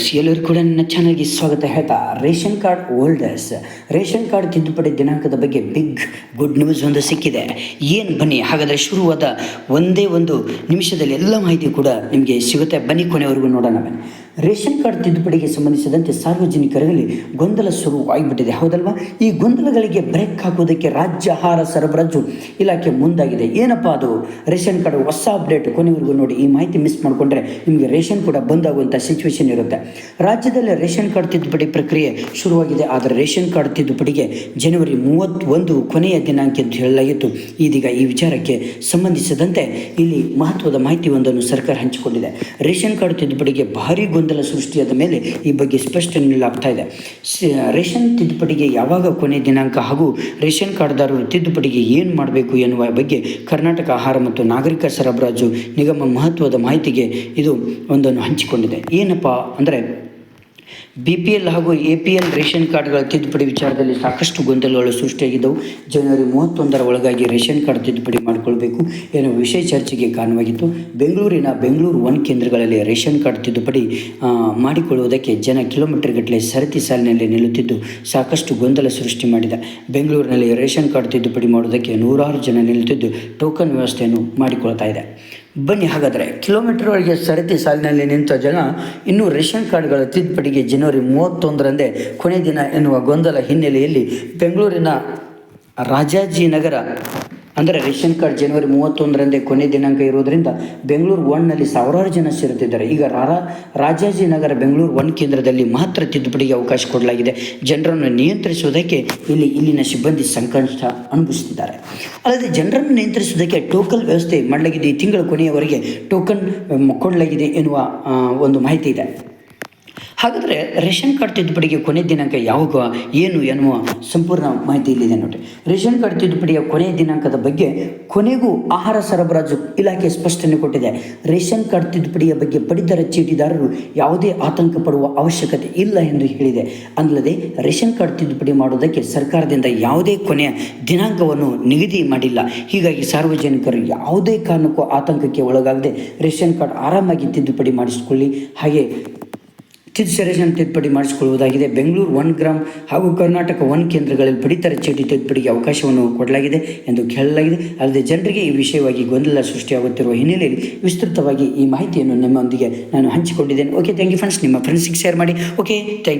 Friends ಎಲ್ಲರೂ ಕೂಡ ನನ್ನ ಚಾನಲ್ಗೆ ಸ್ವಾಗತ ಹೇಳ್ತಾ, ration card holders ration card ತಿದ್ದುಪಡಿ ದಿನಾಂಕದ ಬಗ್ಗೆ ಬಿಗ್ ಗುಡ್ ನ್ಯೂಸ್ ಒಂದು ಸಿಕ್ಕಿದೆ. ಏನು ಬನ್ನಿ, ಹಾಗಾದರೆ ಶುರುವಾದ ಒಂದೇ ಒಂದು ನಿಮಿಷದಲ್ಲಿ ಎಲ್ಲ ಮಾಹಿತಿ ಕೂಡ ನಿಮಗೆ ಸಿಗುತ್ತೆ. ಬನ್ನಿ ಕೊನೆವರೆಗೂ ನೋಡೋಣ ಬನ್ನಿ. ರೇಷನ್ ಕಾರ್ಡ್ ತಿದ್ದುಪಡಿಗೆ ಸಂಬಂಧಿಸಿದಂತೆ ಸಾರ್ವಜನಿಕರಲ್ಲಿ ಗೊಂದಲ ಶುರುವಾಗಿಬಿಟ್ಟಿದೆ ಹೌದಲ್ವಾ? ಈ ಗೊಂದಲಗಳಿಗೆ ಬ್ರೇಕ್ ಹಾಕುವುದಕ್ಕೆ ರಾಜ್ಯ ಆಹಾರ ಸರಬರಾಜು ಇಲಾಖೆ ಮುಂದಾಗಿದೆ. ಏನಪ್ಪ ಅದು? ರೇಷನ್ ಕಾರ್ಡ್ ಹೊಸ ಅಪ್ಡೇಟ್ ಕೊನೆವರೆಗೂ ನೋಡಿ ಈ ಮಾಹಿತಿ ಮಿಸ್ ಮಾಡಿಕೊಂಡ್ರೆ ನಿಮಗೆ ರೇಷನ್ ಕೂಡ ಬಂದಾಗುವಂಥ ಸಿಚುವೇಶನ್ ಇರುತ್ತೆ. ರಾಜ್ಯದಲ್ಲಿ ರೇಷನ್ ಕಾರ್ಡ್ ತಿದ್ದುಪಡಿ ಪ್ರಕ್ರಿಯೆ ಶುರುವಾಗಿದೆ. ಆದರೆ ರೇಷನ್ ಕಾರ್ಡ್ ತಿದ್ದುಪಡಿಗೆ ಜನವರಿ ಮೂವತ್ತೊಂದು ಕೊನೆಯ ದಿನಾಂಕ ಎಂದು ಹೇಳಲಾಗಿತ್ತು. ಇದೀಗ ಈ ವಿಚಾರಕ್ಕೆ ಸಂಬಂಧಿಸಿದಂತೆ ಇಲ್ಲಿ ಮಹತ್ವದ ಮಾಹಿತಿ ಒಂದನ್ನು ಸರ್ಕಾರ ಹಂಚಿಕೊಂಡಿದೆ. ರೇಷನ್ ಕಾರ್ಡ್ ತಿದ್ದುಪಡಿಗೆ ಭಾರಿ ಗೊಂದಲ ಸೃಷ್ಟಿಯಾದ ಮೇಲೆ ಈ ಬಗ್ಗೆ ಸ್ಪಷ್ಟನೆ ನೀಡಲಾಗ್ತಾ ಇದೆ. ರೇಷನ್ ತಿದ್ದುಪಡಿಗೆ ಯಾವಾಗ ಕೊನೆ ದಿನಾಂಕ ಹಾಗೂ ರೇಷನ್ ಕಾರ್ಡ್ದಾರರು ತಿದ್ದುಪಡಿಗೆ ಏನು ಮಾಡಬೇಕು ಎನ್ನುವ ಬಗ್ಗೆ ಕರ್ನಾಟಕ ಆಹಾರ ಮತ್ತು ನಾಗರಿಕ ಸರಬರಾಜು ನಿಗಮ ಮಹತ್ವದ ಮಾಹಿತಿಗೆ ಇದು ಒಂದನ್ನು ಹಂಚಿಕೊಂಡಿದೆ. ಏನಪ್ಪ ಅಂದರೆ good ಬಿ ಪಿ ಎಲ್ ಹಾಗೂ ಎ ಪಿ ಎಲ್ ರೇಷನ್ ಕಾರ್ಡ್ಗಳ ತಿದ್ದುಪಡಿ ವಿಚಾರದಲ್ಲಿ ಸಾಕಷ್ಟು ಗೊಂದಲಗಳು ಸೃಷ್ಟಿಯಾಗಿದ್ದವು. ಜನವರಿ ಮೂವತ್ತೊಂದರ ಒಳಗಾಗಿ ರೇಷನ್ ಕಾರ್ಡ್ ತಿದ್ದುಪಡಿ ಮಾಡಿಕೊಳ್ಬೇಕು ಎನ್ನುವ ವಿಷಯ ಚರ್ಚೆಗೆ ಕಾರಣವಾಗಿತ್ತು. ಬೆಂಗಳೂರಿನ ಬೆಂಗಳೂರು ಒನ್ ಕೇಂದ್ರಗಳಲ್ಲಿ ರೇಷನ್ ಕಾರ್ಡ್ ತಿದ್ದುಪಡಿ ಮಾಡಿಕೊಳ್ಳುವುದಕ್ಕೆ ಜನ ಕಿಲೋಮೀಟರ್ ಗಟ್ಟಲೆ ಸರತಿ ಸಾಲಿನಲ್ಲಿ ನಿಲ್ಲುತ್ತಿದ್ದು ಸಾಕಷ್ಟು ಗೊಂದಲ ಸೃಷ್ಟಿ ಮಾಡಿದೆ. ಬೆಂಗಳೂರಿನಲ್ಲಿ ರೇಷನ್ ಕಾರ್ಡ್ ತಿದ್ದುಪಡಿ ಮಾಡುವುದಕ್ಕೆ ನೂರಾರು ಜನ ನಿಲ್ಲುತ್ತಿದ್ದು ಟೋಕನ್ ವ್ಯವಸ್ಥೆಯನ್ನು ಮಾಡಿಕೊಳ್ತಾ ಇದೆ. ಬನ್ನಿ ಹಾಗಾದರೆ ಕಿಲೋಮೀಟರ್ ಒಳಗೆ ಸರತಿ ಸಾಲಿನಲ್ಲಿ ನಿಂತ ಜನ ಇನ್ನೂ ರೇಷನ್ ಕಾರ್ಡ್ಗಳ ತಿದ್ದುಪಡಿಗೆ ಜನವರಿ ಮೂವತ್ತೊಂದರಂದೇ ಕೊನೆ ದಿನ ಎನ್ನುವ ಗೊಂದಲ ಹಿನ್ನೆಲೆಯಲ್ಲಿ ಬೆಂಗಳೂರಿನ ರಾಜಾಜಿನಗರ ಅಂದರೆ ರೇಷನ್ ಕಾರ್ಡ್ ಜನವರಿ ಮೂವತ್ತೊಂದರಂದೇ ಕೊನೆ ದಿನಾಂಕ ಇರೋದರಿಂದ ಬೆಂಗಳೂರು ಒನ್ನಲ್ಲಿ ಸಾವಿರಾರು ಜನ ಸೇರುತ್ತಿದ್ದಾರೆ. ಈಗ ರಾರಾ ರಾಜಾಜಿನಗರ ಬೆಂಗಳೂರು ಒನ್ ಕೇಂದ್ರದಲ್ಲಿ ಮಾತ್ರ ತಿದ್ದುಪಡಿಗೆ ಅವಕಾಶ ಕೊಡಲಾಗಿದೆ. ಜನರನ್ನು ನಿಯಂತ್ರಿಸುವುದಕ್ಕೆ ಇಲ್ಲಿ ಇಲ್ಲಿನ ಸಿಬ್ಬಂದಿ ಸಂಕಷ್ಟ ಅನುಭವಿಸುತ್ತಿದ್ದಾರೆ. ಅಲ್ಲದೆ ಜನರನ್ನು ನಿಯಂತ್ರಿಸುವುದಕ್ಕೆ ಟೋಕನ್ ವ್ಯವಸ್ಥೆ ಮಾಡಲಾಗಿದೆ. ಈ ತಿಂಗಳ ಕೊನೆಯವರೆಗೆ ಟೋಕನ್ ಕೊಡಲಾಗಿದೆ ಎನ್ನುವ ಒಂದು ಮಾಹಿತಿ ಇದೆ. ಹಾಗಾದರೆ ರೇಷನ್ ಕಾರ್ಡ್ ತಿದ್ದುಪಡಿಗೆ ಕೊನೆ ದಿನಾಂಕ ಯಾವಾಗ, ಏನು, ಎನ್ನುವ ಸಂಪೂರ್ಣ ಮಾಹಿತಿ ಇಲ್ಲಿದೆ ನೋಡಿ. ರೇಷನ್ ಕಾರ್ಡ್ ತಿದ್ದುಪಡಿಯ ಕೊನೆ ದಿನಾಂಕದ ಬಗ್ಗೆ ಕೊನೆಗೂ ಆಹಾರ ಸರಬರಾಜು ಇಲಾಖೆ ಸ್ಪಷ್ಟನೆ ಕೊಟ್ಟಿದೆ. ರೇಷನ್ ಕಾರ್ಡ್ ತಿದ್ದುಪಡಿಯ ಬಗ್ಗೆ ಪಡಿತರ ಚೀಟಿದಾರರು ಯಾವುದೇ ಆತಂಕ ಪಡುವ ಅವಶ್ಯಕತೆ ಇಲ್ಲ ಎಂದು ಹೇಳಿದೆ. ಅಲ್ಲದೆ ರೇಷನ್ ಕಾರ್ಡ್ ತಿದ್ದುಪಡಿ ಮಾಡುವುದಕ್ಕೆ ಸರ್ಕಾರದಿಂದ ಯಾವುದೇ ಕೊನೆಯ ದಿನಾಂಕವನ್ನು ನಿಗದಿ ಮಾಡಿಲ್ಲ. ಹೀಗಾಗಿ ಸಾರ್ವಜನಿಕರು ಯಾವುದೇ ಕಾರಣಕ್ಕೂ ಆತಂಕಕ್ಕೆ ಒಳಗಾಗದೆ ರೇಷನ್ ಕಾರ್ಡ್ ಆರಾಮಾಗಿ ತಿದ್ದುಪಡಿ ಮಾಡಿಸಿಕೊಳ್ಳಿ. ಹಾಗೆ ತಿದ್ದು ರೇಷನ್ ತಿದ್ದುಪಡಿ ಮಾಡಿಸಿಕೊಳ್ಳುವುದಾಗಿದೆ. ಬೆಂಗಳೂರು ಒನ್ ಗ್ರಾಮ್ ಹಾಗೂ ಕರ್ನಾಟಕ ಒನ್ ಕೇಂದ್ರಗಳಲ್ಲಿ ಪಡಿತರ ಚೀಟಿ ತಿದ್ದುಪಡಿಗೆ ಅವಕಾಶವನ್ನು ಕೊಡಲಾಗಿದೆ ಎಂದು ಕೇಳಲಾಗಿದೆ ಅಲ್ಲದೆ ಜನರಿಗೆ ಈ ವಿಷಯವಾಗಿ ಗೊಂದಲ ಸೃಷ್ಟಿಯಾಗುತ್ತಿರುವ ಹಿನ್ನೆಲೆಯಲ್ಲಿ ವಿಸ್ತೃತವಾಗಿ ಈ ಮಾಹಿತಿಯನ್ನು ನಿಮ್ಮೊಂದಿಗೆ ನಾನು ಹಂಚಿಕೊಂಡಿದ್ದೇನೆ. ಓಕೆ ಥ್ಯಾಂಕ್ ಯು ಫ್ರೆಂಡ್ಸ್ ನಿಮ್ಮ ಫ್ರೆಂಡ್ಸಿಗೆ ಶೇರ್ ಮಾಡಿ. Okay thank you